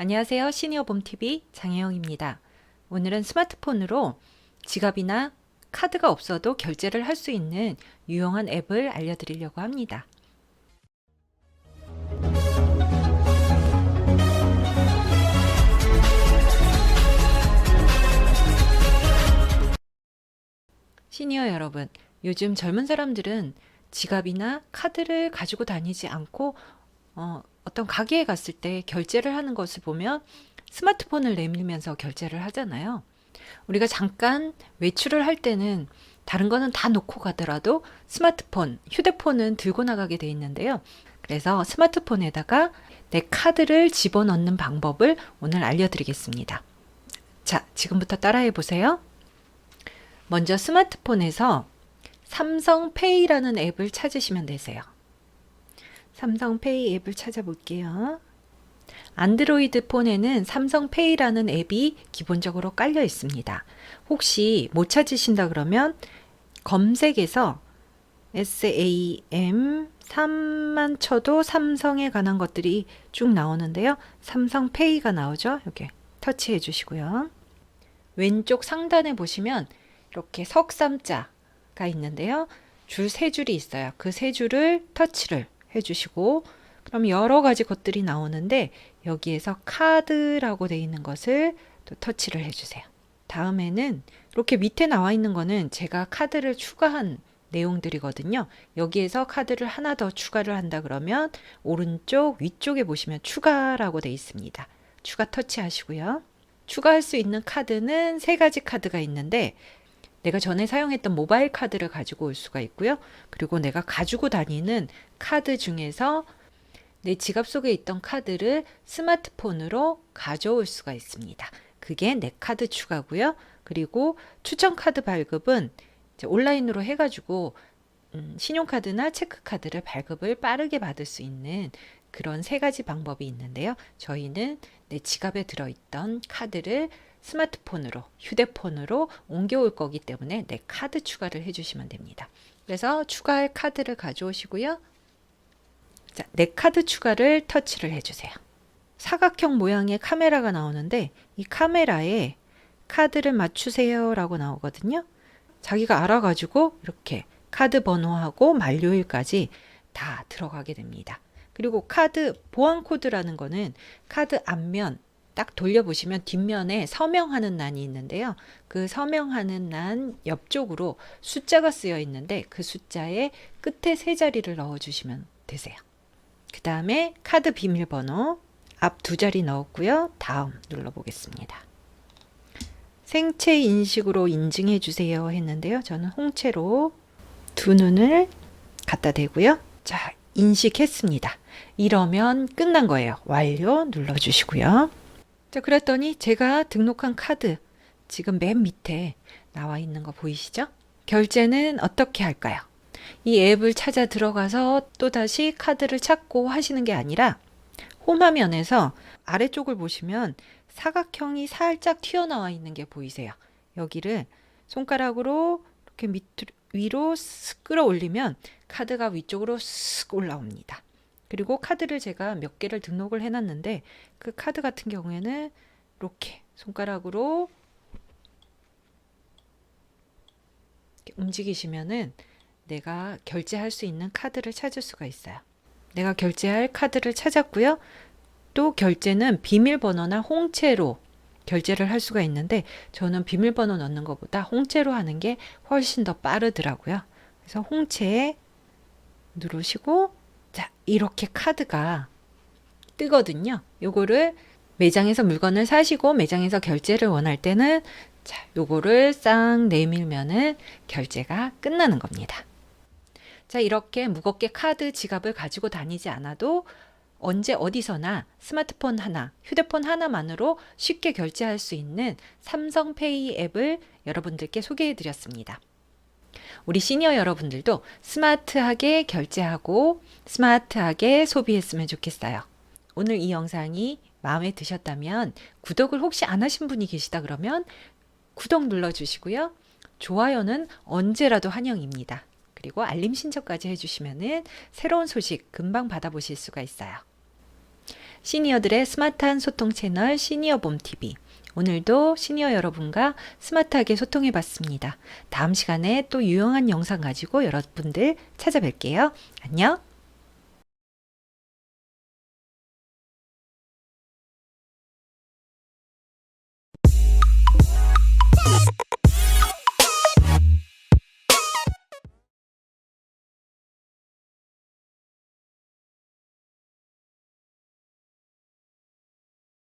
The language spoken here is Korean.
안녕하세요. 시니어 봄TV 장혜영입니다. 오늘은 스마트폰으로 지갑이나 카드가 없어도 결제를 할 수 있는 유용한 앱을 알려드리려고 합니다. 시니어 여러분, 요즘 젊은 사람들은 지갑이나 카드를 가지고 다니지 않고 어, 어떤 가게에 갔을 때 결제를 하는 것을 보면 스마트폰을 내밀면서 결제를 하잖아요. 우리가 잠깐 외출을 할 때는 다른 거는 다 놓고 가더라도 스마트폰, 휴대폰은 들고 나가게 돼 있는데요. 그래서 스마트폰에다가 내 카드를 집어넣는 방법을 오늘 알려드리겠습니다. 자, 지금부터 따라해 보세요. 먼저 스마트폰에서 삼성페이라는 앱을 찾으시면 되세요. 삼성 페이 앱을 찾아볼게요. 안드로이드 폰에는 삼성 페이라는 앱이 기본적으로 깔려 있습니다. 혹시 못 찾으신다 그러면 검색에서 SAM 3만 쳐도 삼성에 관한 것들이 쭉 나오는데요. 삼성 페이가 나오죠. 여기 터치해 주시고요. 왼쪽 상단에 보시면 이렇게 석삼자가 있는데요. 줄 세 줄이 있어요. 그 세 줄을 터치를 해주시고 그럼 여러 가지 것들이 나오는데 여기에서 카드라고 돼 있는 것을 또 터치를 해주세요. 다음에는 이렇게 밑에 나와 있는 거는 제가 카드를 추가한 내용들이거든요. 여기에서 카드를 하나 더 추가를 한다 그러면 오른쪽 위쪽에 보시면 추가라고 돼 있습니다. 추가 터치하시고요. 추가할 수 있는 카드는 세 가지 카드가 있는데 내가 전에 사용했던 모바일 카드를 가지고 올 수가 있고요. 그리고 내가 가지고 다니는 카드 중에서 내 지갑 속에 있던 카드를 스마트폰으로 가져올 수가 있습니다. 그게 내 카드 추가고요. 그리고 추천 카드 발급은 온라인으로 해가지고 음, 신용카드나 체크카드를 발급을 빠르게 받을 수 있는 그런 세 가지 방법이 있는데요. 저희는 내 지갑에 들어있던 카드를 스마트폰으로, 휴대폰으로 옮겨올 거기 때문에 내 카드 추가를 해주시면 됩니다. 그래서 추가할 카드를 가져오시고요. 자, 내 카드 추가를 터치를 해주세요. 사각형 모양의 카메라가 나오는데 이 카메라에 카드를 맞추세요 라고 나오거든요. 자기가 알아가지고 이렇게 카드 번호하고 만료일까지 다 들어가게 됩니다. 그리고 카드 보안 코드라는 거는 카드 앞면 딱 돌려보시면 뒷면에 서명하는 난이 있는데요. 그 서명하는 난 옆쪽으로 숫자가 쓰여 있는데 그 숫자의 끝에 세 자리를 넣어주시면 되세요. 그 다음에 카드 비밀번호 앞 두 자리 넣었고요. 다음 눌러보겠습니다. 생체 인식으로 인증해 주세요 했는데요. 저는 홍채로 두 눈을 갖다 대고요. 자, 인식했습니다. 이러면 끝난 거예요. 완료 눌러주시고요. 자, 그랬더니 제가 등록한 카드 지금 맨 밑에 나와 있는 거 보이시죠? 결제는 어떻게 할까요? 이 앱을 찾아 들어가서 또다시 카드를 찾고 하시는 게 아니라 홈 화면에서 아래쪽을 보시면 사각형이 살짝 튀어나와 있는 게 보이세요. 여기를 손가락으로 이렇게 밑 위로 쓱 끌어올리면 카드가 위쪽으로 쓱 올라옵니다. 그리고 카드를 제가 몇 개를 등록을 해놨는데 그 카드 같은 경우에는 이렇게 손가락으로 이렇게 움직이시면은 내가 결제할 수 있는 카드를 찾을 수가 있어요. 내가 결제할 카드를 찾았고요. 또 결제는 비밀번호나 홍채로 결제를 할 수가 있는데 저는 비밀번호 넣는 것보다 홍채로 하는 게 훨씬 더 빠르더라고요. 그래서 홍채에 누르시고 자, 이렇게 카드가 뜨거든요. 요거를 매장에서 물건을 사시고 매장에서 결제를 원할 때는 자, 요거를 싹 내밀면은 결제가 끝나는 겁니다. 자, 이렇게 무겁게 카드 지갑을 가지고 다니지 않아도 언제 어디서나 스마트폰 하나, 휴대폰 하나만으로 쉽게 결제할 수 있는 삼성페이 앱을 여러분들께 소개해 드렸습니다. 우리 시니어 여러분들도 스마트하게 결제하고 스마트하게 소비했으면 좋겠어요. 오늘 이 영상이 마음에 드셨다면 구독을 혹시 안 하신 분이 계시다 그러면 구독 눌러주시고요. 좋아요는 언제라도 환영입니다. 그리고 알림 신청까지 해주시면은 새로운 소식 금방 받아보실 수가 있어요. 시니어들의 스마트한 소통 채널 시니어봄TV. 오늘도 시니어 여러분과 스마트하게 소통해 봤습니다. 다음 시간에 또 유용한 영상 가지고 여러분들 찾아뵐게요. 안녕!